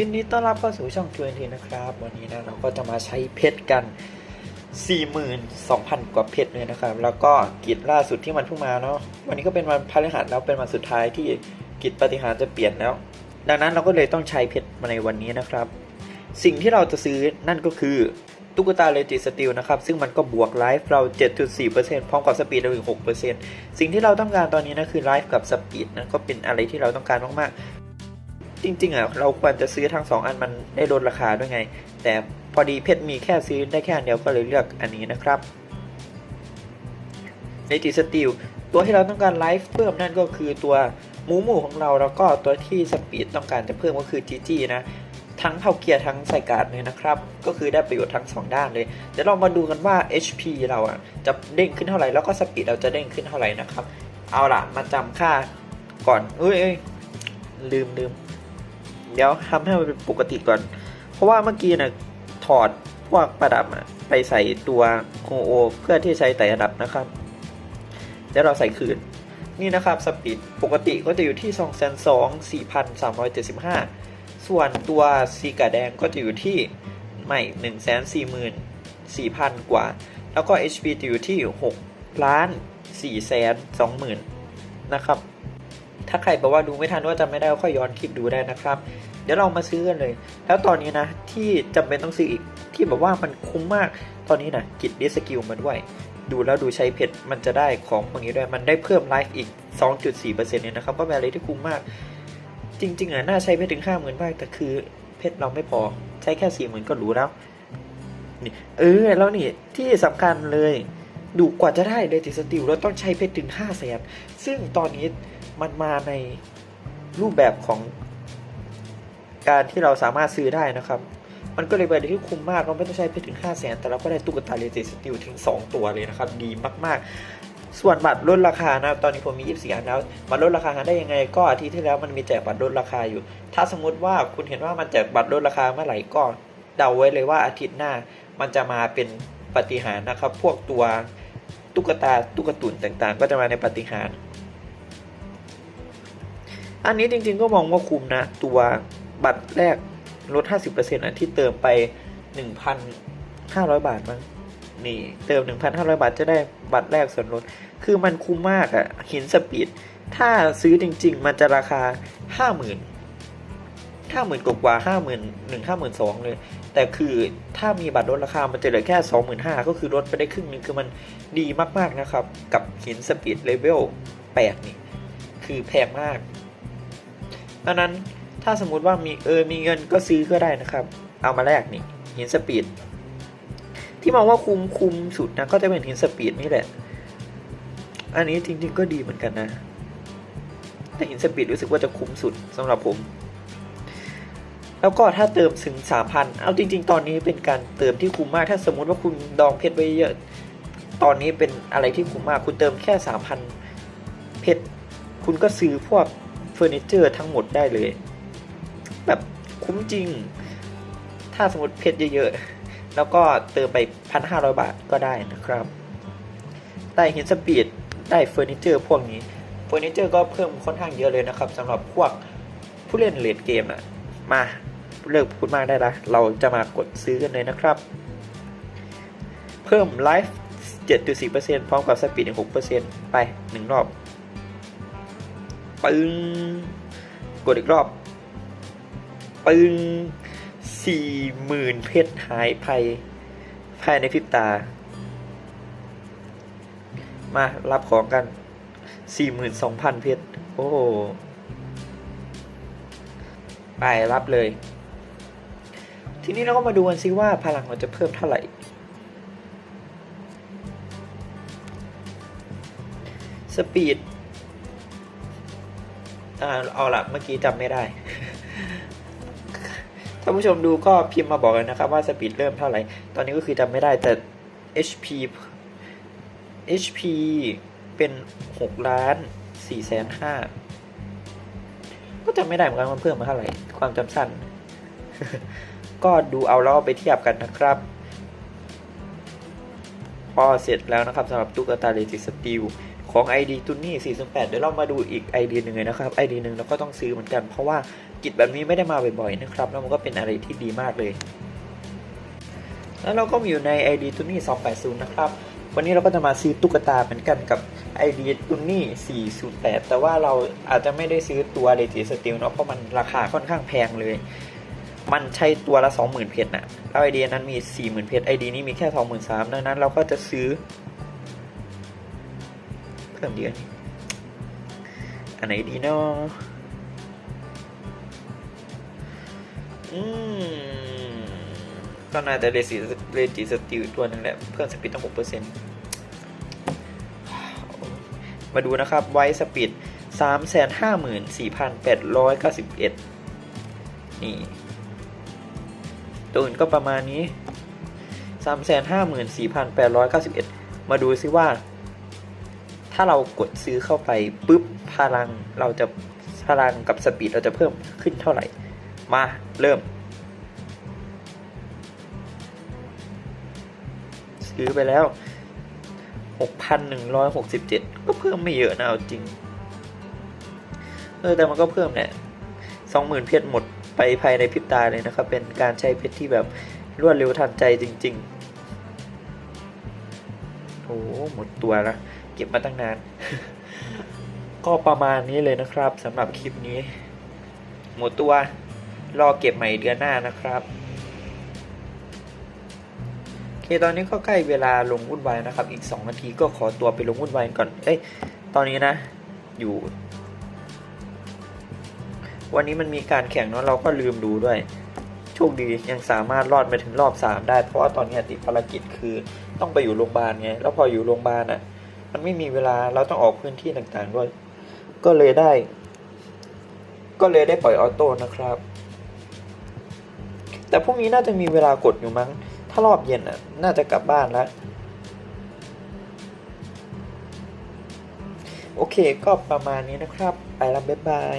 ยินดีต้อนรับเข้าสู่ช่องทวนทีนะครับ วันนี้นะเราก็จะมาใช้เพชรกัน 42,000 กว่าเพชรเลยนะครับ แล้วก็กิจล่าสุดที่มันเพิ่งมาเนาะวันนี้ก็เป็นวันพฤหัสแล้วเป็นวันสุดท้ายที่กิจปฏิหารจะเปลี่ยนแล้ว ดังนั้นเราก็เลยต้องใช้เพชรมาในวันนี้นะครับ สิ่งที่เราจะซื้อนั่นก็คือตุ๊กตาเลจิสติลนะครับ ซึ่งมันก็บวกไลฟ์เรา 7.4%พร้อมกับสปีดเราอีก6%สิ่งที่เราต้องการตอนนี้นะคือไลฟ์กับสปีดนะก็เป็นอะไรที่เราต้องการมากๆ จริง ๆอะเราควรจะซื้อทั้ง2อันมันได้ลดราคาด้วยไง แต่พอดีเพชรมีแค่ซื้อได้แค่อันเดียวก็เลยเลือกอันนี้นะครับเลจิสติลตัวที่เราต้องการไลฟ์เพิ่มนั่นก็คือตัวหมูหมูของเราแล้วก็ตัวที่สปีดต้องการจะเพิ่มก็คือจีจีนะทั้งเผาเกียร์ทั้งใส่การ์ดเลยนะครับ ก็คือได้ประโยชน์ทั้ง 2 ด้านเลย เดี๋ยวเรามาดูกันว่า HP เราอะจะเด้งขึ้นเท่าไหร่แล้วก็สปีดเราจะเด้งขึ้นเท่าไหร่นะครับ เอาล่ะมาจำค่าก่อนเอ้ยลืมลืม เดี๋ยวทำให้มันเป็นปกติก่อน เพราะว่าเมื่อกี้นะถอดพวกประดับอะไปใส่ตัวโฮโอ เพื่อที่ใช้ไต่ระดับนะครับเดี๋ยวเราใส่คืนนี่นะครับสปีดปกติก็จะอยู่ที่ 2 2 4 3 7 5 ส่วนตัวซีกาแดงก็จะอยู่ที่ใหม่ 1 4 4 4 0 0 0 กว่า แล้วก็ HP จะอยู่ที่6ล้าน4แสน2หมื่นนะครับ ถ้าใครบอกว่าดูไม่ทันว่าจำไม่ได้ก็ค่อยย้อนคลิปดูได้นะครับ เดี๋ยวเรามาซื้อกันเลย แล้วตอนนี้นะที่จำเป็นต้องซื้ออีกที่แบบว่ามันคุ้มมากตอนนี้นะกิจดิสกิลมาด้วย ดูแล้วดูใช้เพชรมันจะได้ของพวกนี้ด้วยมันได้เพิ่มไลฟ์อีก 2.4%เนี่ยนะครับก็เป็นอะไรที่คุ้มมาก จริงๆอะน่าใช้เพชรถึง50,000บ้างแต่คือเพชรเราไม่พอใช้แค่40,000ก็รู้แล้วนี่เออแล้วนี่ที่สำคัญเลยดูกว่าจะได้เลยติสติลเราต้องใช้เพชรถึง5 0 0 0 0 0ซึ่งตอนนี้ มันมาในรูปแบบของการที่เราสามารถซื้อได้นะครับ มันก็เลยเป็นอะไรที่คุ้มมากเราไม่ต้องใช้เพชรถึง5 0 0 0 0 0แต่เราก็ได้ตุ๊กตาเลติสติลถึง 2 ตัวเลยนะครับ ดีมากๆ ส่วนบัตรลดราคานะตอนนี้ผมมี 24 อันแล้วบัตรลดราคาได้ยังไง ก็อาทิตย์ที่แล้วมันมีแจกบัตรลดราคาอยู่ ถ้าสมมุติว่าคุณเห็นว่ามันแจกบัตรลดราคาเมื่อไหร่ก็เดาไว้เลยว่าอาทิตย์หน้า มันจะมาเป็นปฏิหารนะครับ พวกตัวตุ๊กตาตุ๊กตุนต่างๆ ก็จะมาในปฏิหาร อันนี้จริงๆก็มองว่าคุ้มนะ ตัวบัตรแรกลด 50%อะที่เติมไป 1,500 บาทมั้งนี่เติม 1,500 บาทจะได้บัตรแรกส่วนลด คือมันคุ้มมากอะ่ะหินสปีด ถ้าซื้อจริง ๆ มันจะราคา 50,000 50,000กว่ากว่า50,000 1 52,000 เลย แต่คือถ้ามีบัตรลดราคา มันจะเหลือแค่ 25,000 ก็คือลดไปได้ครึ่งนึง คือมันดีมากๆนะครับ กับหินสปีดเลเวล 8 นี่ คือแพงมาก ดังนั้นถ้าสมมุติว่ามีเออมีเงินก็ซื้อก็ได้นะครับ เอามาแลกนี่หินสปีดที่มองว่าคุ้มคุ้มสุดนะก็จะเป็นหินสปีดนี่แหละ อันนี้จริง ๆ ก็ดีเหมือนกันนะ แต่หินสปีดรู้สึกว่าจะคุ้มสุดสำหรับผม แล้วก็ถ้าเติมถึงสามพันเอาจริง ๆ ตอนนี้เป็นการเติมที่คุ้มมาก ถ้าสมมุติว่าคุณดองเพชรไว้เยอะ ตอนนี้เป็นอะไรที่คุ้มมาก คุณเติมแค่สามพันเพชรคุณก็ซื้อพวก เฟอร์นิเจอร์ทั้งหมดได้เลย แบบคุ้มจริง ถ้าสมมติเพชรเยอะๆ แล้วก็เติมไปพันห้าร้อยบาทก็ได้นะครับ ได้หินสปีดได้เฟอร์นิเจอร์พวกนี้เฟอร์นิเจอร์ก็เพิ่มค่อนข้างเยอะเลยนะครับสำหรับพวกผู้เล่นเลดเกมอะมาเลิกพูดมากได้ละเราจะมากดซื้อกันเลยนะครับ เพิ่มไลฟ์7.4%พร้อมกับสปีดอีก6%ไปหนึ่งรอบ ปึ้งกดอีกรอบ ปึ้งสี่หมื่นเพชรหายไปภายในพริบตา มารับของกันสี่หมื่นสองพันเพชร โอ้ไปรับเลย ทีนี้เราก็มาดูกันซิว่าพลังเราจะเพิ่มเท่าไหร่สปีด เอาละเมื่อกี้จำไม่ได้ท่านผู้ชมดูก็พิมพ์มาบอกเลยนะครับว่าสปีดเริ่มเท่าไหร่ ตอนนี้ก็คือจำไม่ได้แต่ HP HP เป็น 6 ล้าน4แสนห้าก็จำไม่ได้เหมือนกันมันเพิ่มมาเท่าไหร่ ความจำสั้น ก็ดูเอาแล้วเอไปเทียบกันนะครับ พอเสร็จแล้วนะครับสำหรับตุ๊กตาเลจิสติล ของ ID ตุนนี่48 เดี๋ยวเรามาดูอีก ID หนึ่งเลยนะครับ ID หนึ่งเราก็ต้องซื้อเหมือนกัน เพราะว่ากิจแบบนี้ไม่ได้มาบ่อยๆนะครับ แล้วมันก็เป็นอะไรที่ดีมากเลย แล้วเราก็มีอยู่ใน ID ตุนนี่280 นะครับ วันนี้เราก็จะมาซื้อตุ๊กตาเหมือนกันกับ ID ตุนนี่408 แต่ว่าเราอาจจะไม่ได้ซื้อตัวเดจิสติลเนาะ เพราะมันราคาค่อนข้างแพงเลย มันใช้ตัวละ 20,000 เพชรนะแล้ว ID นั้นมี 40,000 เพชร ID นี้มีแค่ 23,000ดังนั้นเราก็จะซื้อ เพิ่มเดียวนี้อันไหนดีเนาะอืม ก็น่าจะเลจิเลจิสติลตัวหนึงแหละ เพิ่มสปีดตั้งหกเปอร์เซ็นต์มาดูนะครับ ไว้สปีดสามแสนห้าหมื่นสี่พันแปดร้อยเก้าสิบเอ็ดนี่ ตัวอื่นก็ประมาณนี้สามแสนห้าหมื่นสี่พันแปดร้อยเก้าสิบเอ็ดมาดูซิว่า ถ้าเรากดซื้อเข้าไปปุ๊บพลังเราจะพลังกับสปีดเราจะเพิ่มขึ้นเท่าไหร่ มาเริ่ม ซื้อไปแล้ว 6,167 ก็เพิ่มไม่เยอะนะเอาจริง เออแต่มันก็เพิ่มแหละ20,000 เพชรหมดไปภายในพริบตาเลยนะครับ เป็นการใช้เพชรที่แบบรวดเร็วทันใจจริง ๆ โอ้หมดตัวแล้ว เก็บมาตั้งนาน ก็ประมาณนี้เลยนะครับสำหรับคลิปนี้ หมดตัวรอเก็บใหม่เดือนหน้านะครับโอเคตอนนี้ก็ใกล้เวลาลงวุ่นวายนะครับ อีก 2 นาทีก็ขอตัวไปลงวุ่นวายก่อน เอ้ย ตอนนี้นะ อยู่ วันนี้มันมีการแข่งเนาะเราก็ลืมดูด้วย โชคดียังสามารถรอดมาถึงรอบ 3 ได้ เพราะว่าตอนนี้ติดภารกิจคือต้องไปอยู่โรงพยาบาลไง แล้วพออยู่โรงพยาบาลอะ มันไม่มีเวลาเราต้องออกพื้นที่ต่างๆด้วย ก็เลยได้ ก็เลยได้ปล่อยออโต้นะครับ แต่พรุ่งนี้น่าจะมีเวลากดอยู่มั้ง ถ้ารอบเย็นอะ น่าจะกลับบ้านแล้วโอเคก็ประมาณนี้นะครับ ไปแล้วบ๊ายบาย